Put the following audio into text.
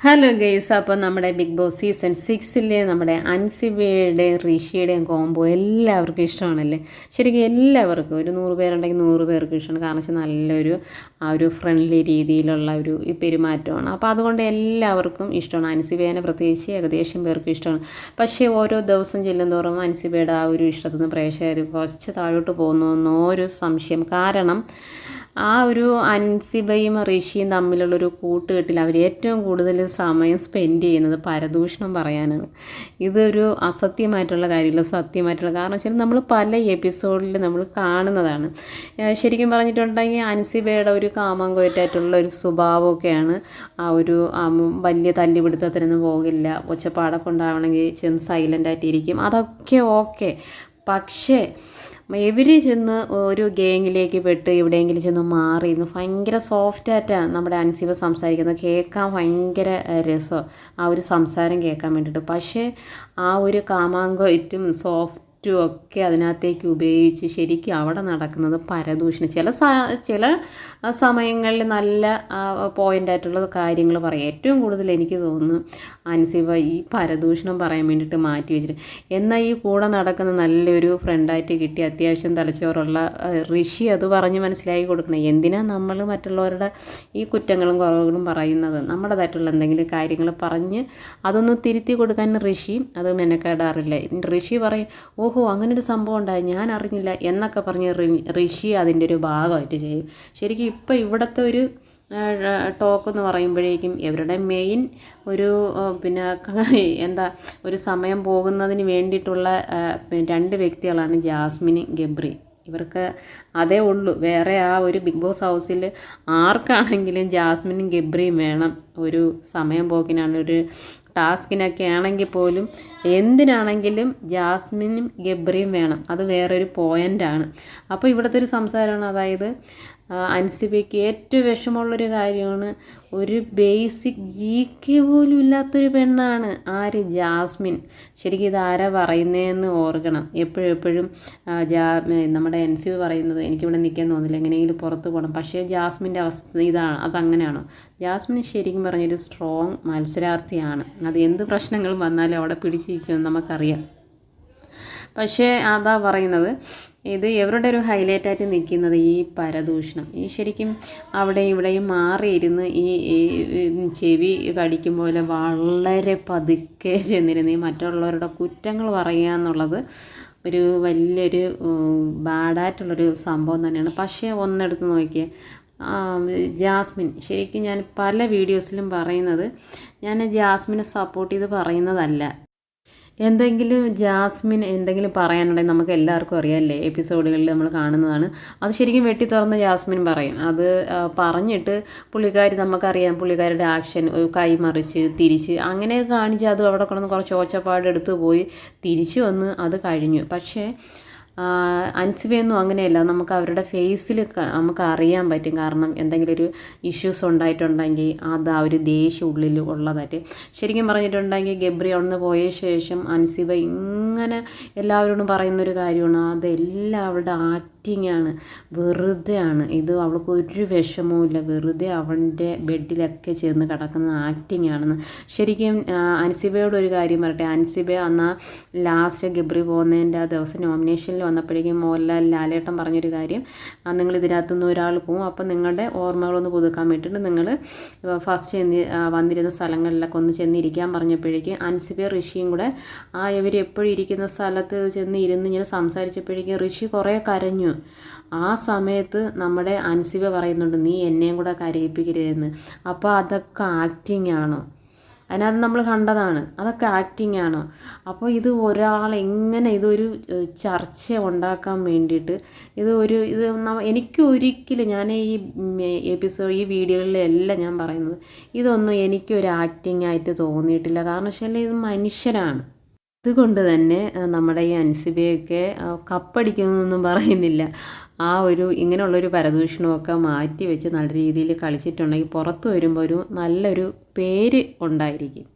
Hello guys അപ്പോൾ നമ്മുടെ big boss season സിക്സിലെ നമ്മുടെ അൻസിബയുടെയും ഋഷിയുടെയും കോംബോ എല്ലാവർക്കും ഇഷ്ടമാണല്ലേ? ശരിക്കും എല്ലാവർക്കും ഒരു നൂറ് പേരുണ്ടെങ്കിൽ നൂറ് പേർക്ക് ഇഷ്ടമാണ്. കാരണം വെച്ചാൽ നല്ലൊരു ആ ഒരു ഫ്രണ്ട്ലി രീതിയിലുള്ള ഒരു പെരുമാറ്റമാണ്. അപ്പോൾ അതുകൊണ്ട് എല്ലാവർക്കും ഇഷ്ടമാണ്. അൻസിബേനെ പ്രത്യേകിച്ച് ഏകദേശം പേർക്ക് ഇഷ്ടമാണ്. പക്ഷേ ഓരോ ദിവസം ചെല്ലുന്തോറും അൻസിബയുടെ ആ ഒരു ഇഷ്ടത്തിൽ നിന്ന് പ്രേക്ഷകർ കുറച്ച് താഴോട്ട് പോകുന്നു ഒരു സംശയം. കാരണം ആ ഒരു അൻസിബയും ഋഷിയും തമ്മിലുള്ളൊരു കൂട്ടുകെട്ടിൽ അവർ ഏറ്റവും കൂടുതൽ സമയം സ്പെൻഡ് ചെയ്യുന്നത് പരദൂഷണം പറയാനാണ്. ഇതൊരു അസത്യമായിട്ടുള്ള കാര്യമില്ല സത്യമായിട്ടുള്ള കാരണം വെച്ചാൽ നമ്മൾ പല എപ്പിസോഡിൽ നമ്മൾ കാണുന്നതാണ്. ശരിക്കും പറഞ്ഞിട്ടുണ്ടെങ്കിൽ അൻസിബയുടെ ഒരു കാമം കോയറ്റായിട്ടുള്ള ഒരു സ്വഭാവമൊക്കെയാണ് ആ ഒരു വലിയ തല്ലിപിടുത്തത്തിനൊന്നും പോകില്ല. ഒച്ചപ്പാടൊക്കെ ഉണ്ടാവണമെങ്കിൽ ചെന്ന് സൈലന്റ് ആയിട്ടിരിക്കും. അതൊക്കെ ഓക്കെ പക്ഷേ ഇവർ ചെന്ന് ഒരു ഗേങ്ങിലേക്ക് പെട്ട് എവിടെയെങ്കിലും ചെന്ന് മാറിയിരുന്നു. ഭയങ്കര സോഫ്റ്റ് ആയിട്ടാണ് നമ്മുടെ അൻസിബ സംസാരിക്കുന്നത്. കേൾക്കാൻ ഭയങ്കര രസം. ആ ഒരു സംസാരം കേൾക്കാൻ വേണ്ടിയിട്ട്. പക്ഷേ ആ ഒരു കാമാങ്കോറ്റും സോഫ്റ്റും ഒക്കെ അതിനകത്തേക്ക് ഉപയോഗിച്ച് ശരിക്കും അവിടെ നടക്കുന്നത് പരദൂഷണം. ചില ചില സമയങ്ങളിൽ നല്ല പോയിന്റായിട്ടുള്ള കാര്യങ്ങൾ പറയും. ഏറ്റവും കൂടുതൽ എനിക്ക് തോന്നുന്നു അൻസിബ ഈ പരദൂഷണം പറയാൻ വേണ്ടിയിട്ട് മാറ്റി വെച്ചിട്ട്. എന്നാൽ ഈ കൂടെ നടക്കുന്ന നല്ലൊരു ഫ്രണ്ടായിട്ട് കിട്ടി അത്യാവശ്യം തലച്ചോറുള്ള ഋഷി അത് പറഞ്ഞ് മനസ്സിലാക്കി കൊടുക്കണം. എന്തിനാ നമ്മൾ മറ്റുള്ളവരുടെ ഈ കുറ്റങ്ങളും കുറവുകളും പറയുന്നത്? നമ്മുടേതായിട്ടുള്ള എന്തെങ്കിലും കാര്യങ്ങൾ പറഞ്ഞ് അതൊന്ന് തിരുത്തി കൊടുക്കാൻ ഋഷി അത് മെനക്കെടാറില്ല. ഋഷി പറയും ഓഹോ അങ്ങനൊരു സംഭവം ഉണ്ടായി. ഞാൻ അറിഞ്ഞില്ല എന്നൊക്കെ പറഞ്ഞ് ഋഷി അതിന്റെ ഒരു ഭാഗമായിട്ട് ചെയ്യും. ശരിക്കും ഇപ്പോൾ ഇവിടുത്തെ ഒരു ടോക്ക് എന്ന് പറയുമ്പോഴേക്കും ഇവരുടെ മെയിൻ ഒരു പിന്നെ എന്താ ഒരു സമയം പോകുന്നതിന് വേണ്ടിയിട്ടുള്ള രണ്ട് വ്യക്തികളാണ് ജാസ്മിൻ ഗബ്രി. ഇവർക്ക് അതേ ഉള്ളൂ. വേറെ ആ ഒരു ബിഗ് ബോസ് ഹൗസിൽ ആർക്കാണെങ്കിലും ജാസ്മിനും ഗബ്രിയും വേണം. ഒരു സമയം പോക്കിനാണ് ഒരു ടാസ്കിനൊക്കെ ആണെങ്കിൽ പോലും എന്തിനാണെങ്കിലും ജാസ്മിനും ഗബ്രിയും വേണം. അത് വേറൊരു പോയിന്റാണ് അപ്പോൾ ഇവിടുത്തെ ഒരു സംസാരമാണ്. അതായത് അൻസിബയ്ക്ക് ഏറ്റവും വിഷമമുള്ളൊരു കാര്യമാണ് ഒരു ബേസിക് ജി കെ പോലും ഇല്ലാത്തൊരു പെണ്ണാണ് ആര്? ജാസ്മിൻ. ശരിക്കും ഇതാരാ പറയുന്നതെന്ന് ഓർക്കണം. എപ്പോഴും എപ്പോഴും ജാ നമ്മുടെ എൻ സി പറയുന്നത് എനിക്കിവിടെ നിൽക്കാൻ തോന്നില്ല എങ്ങനെയെങ്കിലും പുറത്ത് പോകണം പക്ഷേ ജാസ്മിന്റെ അവസ്ഥ ഇതാണ് അതങ്ങനെയാണോ? ജാസ്മിൻ ശരിക്കും പറഞ്ഞൊരു സ്ട്രോങ് മത്സരാർത്ഥിയാണ്. അത് എന്ത് പ്രശ്നങ്ങളും വന്നാലും അവിടെ പിടിച്ചിരിക്കുമെന്ന് നമുക്കറിയാം. പക്ഷേ അതാ പറയുന്നത് ഇത് ഇവരുടെ ഒരു ഹൈലൈറ്റ് ഹൈലൈറ്റായിട്ട് നിൽക്കുന്നത് ഈ പരദൂഷണം. ഈ ശരിക്കും അവിടെ ഇവിടെയും മാറിയിരുന്ന് ഈ ചെവി കടിക്കും പോലെ വളരെ പതുക്കെ ചെന്നിരുന്ന് ഈ മറ്റുള്ളവരുടെ കുറ്റങ്ങൾ പറയുക എന്നുള്ളത് ഒരു വലിയൊരു ബാഡായിട്ടുള്ളൊരു സംഭവം തന്നെയാണ്. പക്ഷേ ഒന്നെടുത്ത് നോക്കിയേ ജാസ്മിൻ ശരിക്കും ഞാൻ പല വീഡിയോസിലും പറയുന്നത് ഞാൻ ജാസ്മിനെ സപ്പോർട്ട് ചെയ്ത് പറയുന്നതല്ല. എന്തെങ്കിലും ജാസ്മിൻ എന്തെങ്കിലും പറയാനുണ്ടെങ്കിൽ നമുക്ക് എല്ലാവർക്കും അറിയാമല്ലേ? എപ്പിസോഡുകളിൽ നമ്മൾ കാണുന്നതാണ്. അത് ശരിക്കും വെട്ടി തുറന്ന് ജാസ്മിൻ പറയും. അത് പറഞ്ഞിട്ട് പുള്ളിക്കാരി നമുക്കറിയാം. പുള്ളിക്കാരുടെ ആക്ഷൻ കൈമറിച്ച് തിരിച്ച് അങ്ങനെയൊക്കെ കാണിച്ച് അത് അവിടെ കിടന്ന് കുറച്ച് ഓച്ചപ്പാട് എടുത്തു പോയി തിരിച്ചു വന്ന് അത് കഴിഞ്ഞു. പക്ഷേ അൻസിബയൊന്നും അങ്ങനെയല്ല. നമുക്ക് അവരുടെ ഫേസിൽ നമുക്ക് അറിയാൻ പറ്റും. കാരണം എന്തെങ്കിലും ഒരു ഇഷ്യൂസ് ഉണ്ടായിട്ടുണ്ടെങ്കിൽ അത് ആ ഒരു ദേഷ്യം ഉള്ളിൽ ഉള്ളതായിട്ട്. ശരിക്കും പറഞ്ഞിട്ടുണ്ടെങ്കിൽ ഗബ്രി അവിടുന്ന് പോയ ശേഷം അൻസിബ ഇങ്ങനെ എല്ലാവരോടും പറയുന്നൊരു കാര്യമാണ്. അതെല്ലാം അവളുടെ ആക്ടിങ് ആണ് വെറുതെ ആണ് ഇത് അവൾക്ക് ഒരു വിഷമവും ഇല്ല വെറുതെ അവന്റെ ബെഡിലൊക്കെ ചേർന്ന് കിടക്കുന്ന ആക്ടിങ് ആണെന്ന് ശരിക്കും അൻസിബയോട് ഒരു കാര്യം പറയട്ടെ. അൻസിബ അന്ന് ലാസ്റ്റ് ഗബ്രി പോകുന്നതിന്റെ ആ ദിവസം നോമിനേഷനിൽ വന്നപ്പോഴേക്കും മോഹൻലാൽ ലാലേട്ടൻ പറഞ്ഞൊരു കാര്യം നിങ്ങൾ ഇതിനകത്ത് നിന്ന് ഒരാൾ പോവും. അപ്പം നിങ്ങളുടെ ഓർമ്മകളൊന്ന് പുതുക്കാൻ വേണ്ടിയിട്ട് നിങ്ങൾ ഫസ്റ്റ് ചെന്ന് വന്നിരുന്ന സ്ഥലങ്ങളിലൊക്കെ ഒന്ന് ചെന്നിരിക്കാൻ പറഞ്ഞപ്പോഴേക്കും അൻസിബ ഋഷിയും കൂടെ ആ ഇവർ എപ്പോഴും ഇരിക്കുന്ന സ്ഥലത്ത് ചെന്ന് ഇരുന്ന് ഇങ്ങനെ സംസാരിച്ചപ്പോഴേക്കും ഋഷി കുറേ കരഞ്ഞു. ആ സമയത്ത് നമ്മുടെ അൻസിബ പറയുന്നുണ്ട് നീ എന്നെയും കൂടെ കരയിപ്പിക്കരുതെന്ന്. അപ്പോൾ അതൊക്കെ ആക്ടിങ് ആണോ? അതിനകത്ത് നമ്മൾ കണ്ടതാണ് അതൊക്കെ ആക്ടിങ് ആണോ? അപ്പോൾ ഇത് ഒരാൾ എങ്ങനെ ഇതൊരു ചർച്ച ഉണ്ടാക്കാൻ വേണ്ടിയിട്ട് ഇത് ഒരു ഇത് എനിക്ക് ഒരിക്കലും ഞാൻ ഈ എപ്പിസോഡ് ഈ വീഡിയോകളിലെല്ലാം ഞാൻ പറയുന്നത് ഇതൊന്നും എനിക്കൊരു ആക്ടിങ് ആയിട്ട് തോന്നിയിട്ടില്ല. കാരണം വെച്ചാൽ ഇത് മനുഷ്യരാണ്. അതുകൊണ്ട് തന്നെ നമ്മുടെ ഈ അൻസിബയൊക്കെ കപ്പടിക്കുന്നൊന്നും പറയുന്നില്ല. ആ ഒരു ഇങ്ങനെയുള്ളൊരു പരദൂഷണമൊക്കെ മാറ്റി വെച്ച് നല്ല രീതിയിൽ കളിച്ചിട്ടുണ്ടെങ്കിൽ പുറത്ത് വരുമ്പോൾ ഒരു നല്ലൊരു പേര് ഉണ്ടായിരിക്കും.